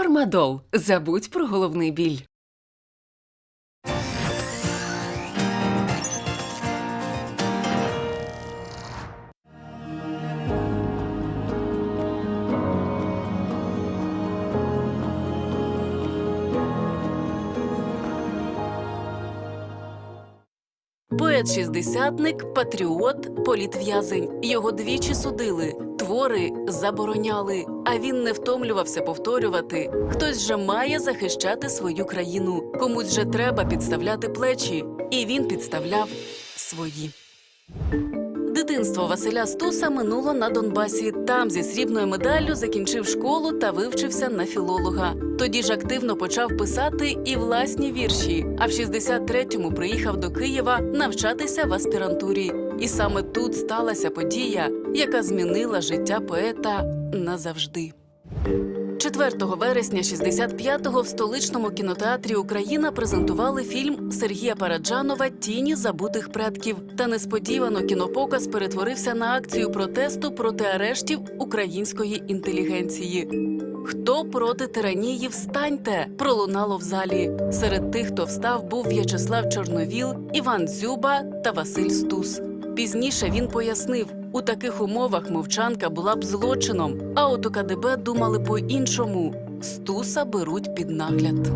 Фармадол. Забудь про головний біль. Поет-шістдесятник, патріот, політв'язень. Його двічі судили, твори забороняли, а він не втомлювався повторювати. Хтось же має захищати свою країну, комусь же треба підставляти плечі, і він підставляв свої. Дитинство Василя Стуса минуло на Донбасі. Там зі срібною медаллю закінчив школу та вивчився на філолога. Тоді ж активно почав писати і власні вірші. А в 63-му приїхав до Києва навчатися в аспірантурі. І саме тут сталася подія, яка змінила життя поета назавжди. 4 вересня 65-го в столичному кінотеатрі Україна презентували фільм Сергія Параджанова Тіні забутих предків. Та несподівано кінопоказ перетворився на акцію протесту проти арештів української інтелігенції. Хто проти тиранії встаньте? пролунало в залі. Серед тих, хто встав, був В'ячеслав Чорновіл, Іван Дзюба та Василь Стус. Пізніше він пояснив, у таких умовах мовчанка була б злочином, а от у КДБ думали по-іншому. Стуса беруть під нагляд.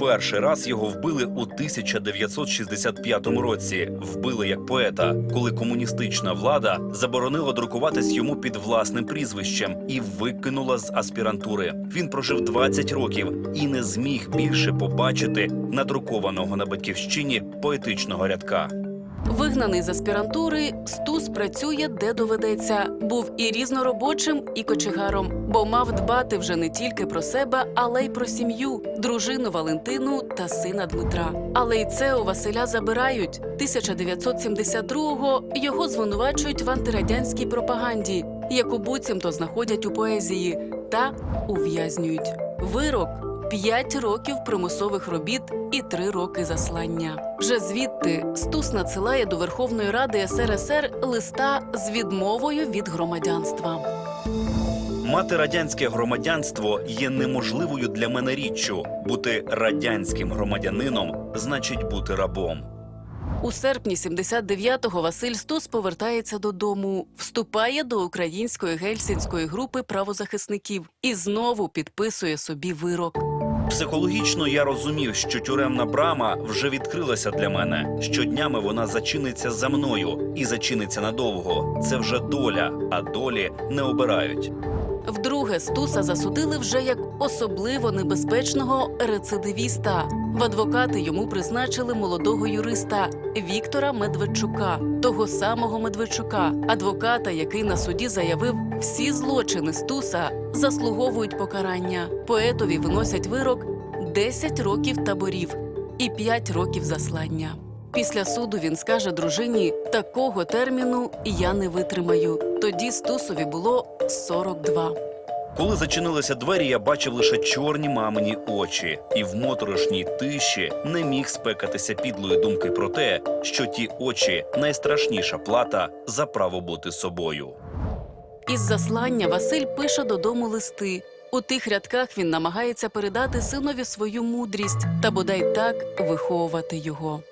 Перший раз його вбили у 1965 році. Вбили як поета, коли комуністична влада заборонила друкуватись йому під власним прізвищем і викинула з аспірантури. Він прожив 20 років і не зміг більше побачити надрукованого на батьківщині поетичного рядка. Вигнаний з аспірантури, Стус працює де доведеться. Був і різноробочим, і кочегаром, бо мав дбати вже не тільки про себе, але й про сім'ю, дружину Валентину та сина Дмитра. Але й це у Василя забирають. 1972-го його звинувачують в антирадянській пропаганді, яку буцімто знаходять у поезії та ув'язнюють. Вирок П'ять років примусових робіт і три роки заслання. Вже звідти Стус надсилає до Верховної Ради СРСР листа з відмовою від громадянства. Мати радянське громадянство є неможливою для мене річчю. Бути радянським громадянином значить бути рабом. У серпні 79-го Василь Стус повертається додому, вступає до української гельсінської групи правозахисників і знову підписує собі вирок. Психологічно я розумів, що тюремна брама вже відкрилася для мене. Щоднями вона зачиниться за мною і зачиниться надовго. Це вже доля, а долі не обирають. Вдруге Стуса засудили вже як особливо небезпечного рецидивіста. В адвокати йому призначили молодого юриста Віктора Медведчука, того самого Медведчука, адвоката, який на суді заявив, всі злочини Стуса заслуговують покарання. Поетові виносять вирок 10 років таборів і 5 років заслання. Після суду він скаже дружині: такого терміну я не витримаю. Тоді Стусові було 42. Коли зачинилися двері, я бачив лише чорні мамині очі, і в моторошній тиші не міг спекатися підлої думки про те, що ті очі найстрашніша плата за право бути собою. Із заслання Василь пише додому листи. У тих рядках він намагається передати синові свою мудрість та бодай так виховувати його.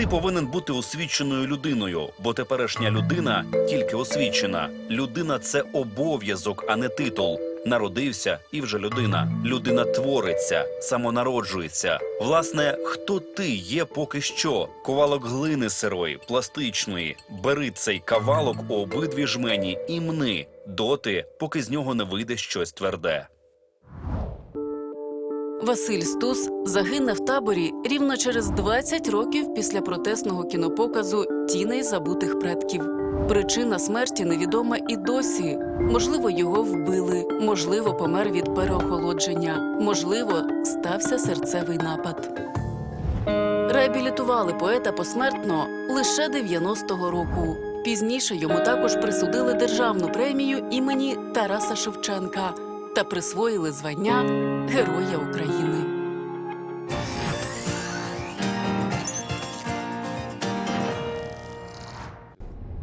Ти повинен бути освіченою людиною, бо теперішня людина тільки освічена. Людина це обов'язок, а не титул. Народився і вже людина. Людина твориться, самонароджується. Власне, хто ти є поки що? Ковалок глини сирої, пластичної. Бери цей кавалок у обидві жмені і мни доти, поки з нього не вийде щось тверде. Василь Стус загине в таборі рівно через 20 років після протестного кінопоказу Тіней забутих предків. Причина смерті невідома і досі. Можливо, його вбили, можливо, помер від переохолодження, можливо, стався серцевий напад. Реабілітували поета посмертно лише 90-го року. Пізніше йому також присудили державну премію імені Тараса Шевченка та присвоїли звання Героя України.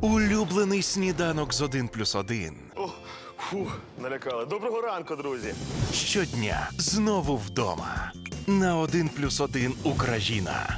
Улюблений сніданок з 1 плюс 1. Фух, налякали. Доброго ранку, друзі. Щодня знову вдома. На один плюс один Україна